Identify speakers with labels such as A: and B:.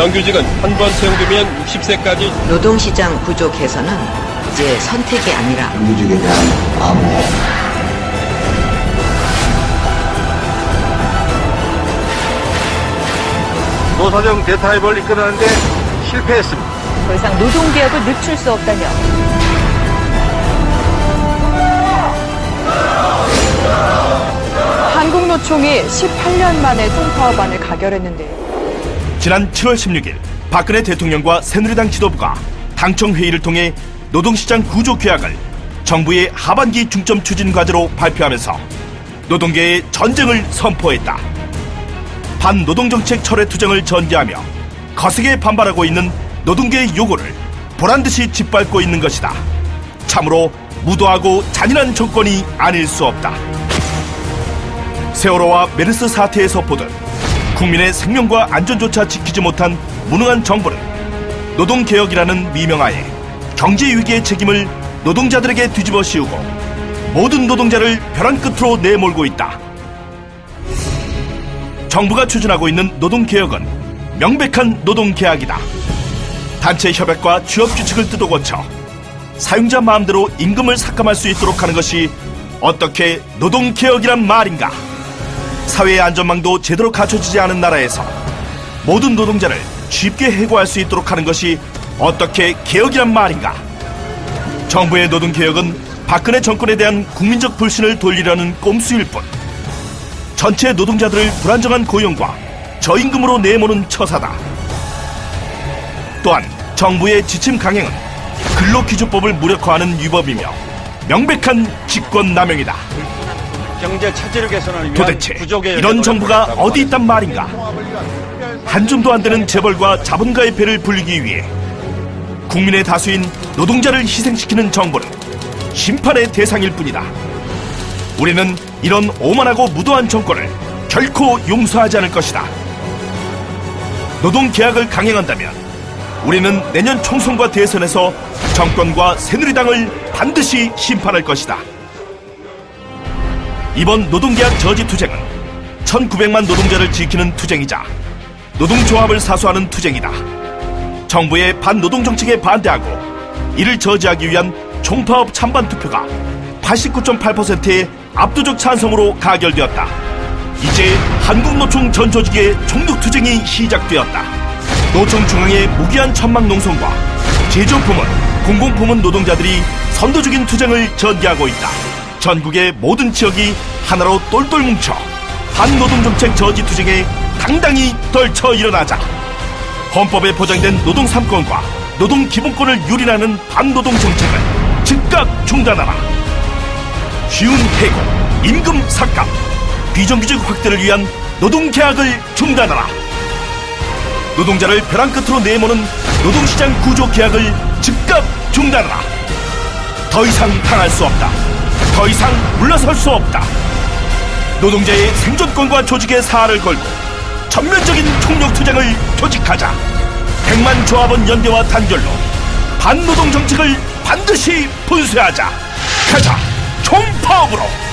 A: 정규직은 한 번 채용되면 60세까지
B: 노동시장 구조 개선은 이제 선택이 아니라
C: 정규직에 대한 암호
D: 노사정 대타협을 이끌어내는데 실패했습니다.
E: 더 이상 노동개혁을 늦출 수 없다며 한국노총이 18년 만에 총파업안을 가결했는데요.
F: 지난 7월 16일 박근혜 대통령과 새누리당 지도부가 당청 회의를 통해 노동시장 구조 계약을 정부의 하반기 중점 추진 과제로 발표하면서 노동계의 전쟁을 선포했다. 반노동정책 철회 투쟁을 전개하며 거세게 반발하고 있는 노동계의 요구를 보란 듯이 짓밟고 있는 것이다. 참으로 무도하고 잔인한 정권이 아닐 수 없다. 세월호와 메르스 사태에서 보듯 국민의 생명과 안전조차 지키지 못한 무능한 정부는 노동개혁이라는 미명하에 경제위기의 책임을 노동자들에게 뒤집어 씌우고 모든 노동자를 벼랑 끝으로 내몰고 있다. 정부가 추진하고 있는 노동개혁은 명백한 노동계약이다. 단체 협약과 취업 규칙을 뜯어 고쳐 사용자 마음대로 임금을 삭감할 수 있도록 하는 것이 어떻게 노동개혁이란 말인가? 사회의 안전망도 제대로 갖춰지지 않은 나라에서 모든 노동자를 쉽게 해고할 수 있도록 하는 것이 어떻게 개혁이란 말인가? 정부의 노동개혁은 박근혜 정권에 대한 국민적 불신을 돌리려는 꼼수일 뿐 전체 노동자들을 불안정한 고용과 저임금으로 내모는 처사다. 또한 정부의 지침 강행은 근로기준법을 무력화하는 위법이며 명백한 직권남용이다.
D: 경제 체질을 개선하기 위한
F: 도대체 이런 정부가 어디 있단 말인가? 한 줌도 안 되는 재벌과 자본가의 배를 불리기 위해 국민의 다수인 노동자를 희생시키는 정부는 심판의 대상일 뿐이다. 우리는 이런 오만하고 무도한 정권을 결코 용서하지 않을 것이다. 노동 계약을 강행한다면 우리는 내년 총선과 대선에서 정권과 새누리당을 반드시 심판할 것이다. 이번 노동계약 저지 투쟁은 1900만 노동자를 지키는 투쟁이자 노동조합을 사수하는 투쟁이다. 정부의 반노동 정책에 반대하고 이를 저지하기 위한 총파업 찬반 투표가 89.8%의 압도적 찬성으로 가결되었다. 이제 한국노총 전 조직의 총력 투쟁이 시작되었다. 노총 중앙의 무기한 천막 농성과 제조품은 공공품은 노동자들이 선도적인 투쟁을 전개하고 있다. 전국의 모든 지역이 하나로 똘똘 뭉쳐 반노동 정책 저지 투쟁에 당당히 떨쳐 일어나자. 헌법에 보장된 노동 3권과 노동 기본권을 유린하는 반노동 정책을 즉각 중단하라. 쉬운 해고, 임금 삭감, 비정규직 확대를 위한 노동 계약을 중단하라. 노동자를 벼랑 끝으로 내모는 노동시장 구조 계약을 즉각 중단하라. 더 이상 당할 수 없다. 더 이상 물러설 수 없다. 노동자의 생존권과 조직의 사활을 걸고 전면적인 총력 투쟁을 조직하자. 백만 조합원 연대와 단결로 반노동 정책을 반드시 분쇄하자. 가자. 총파업으로.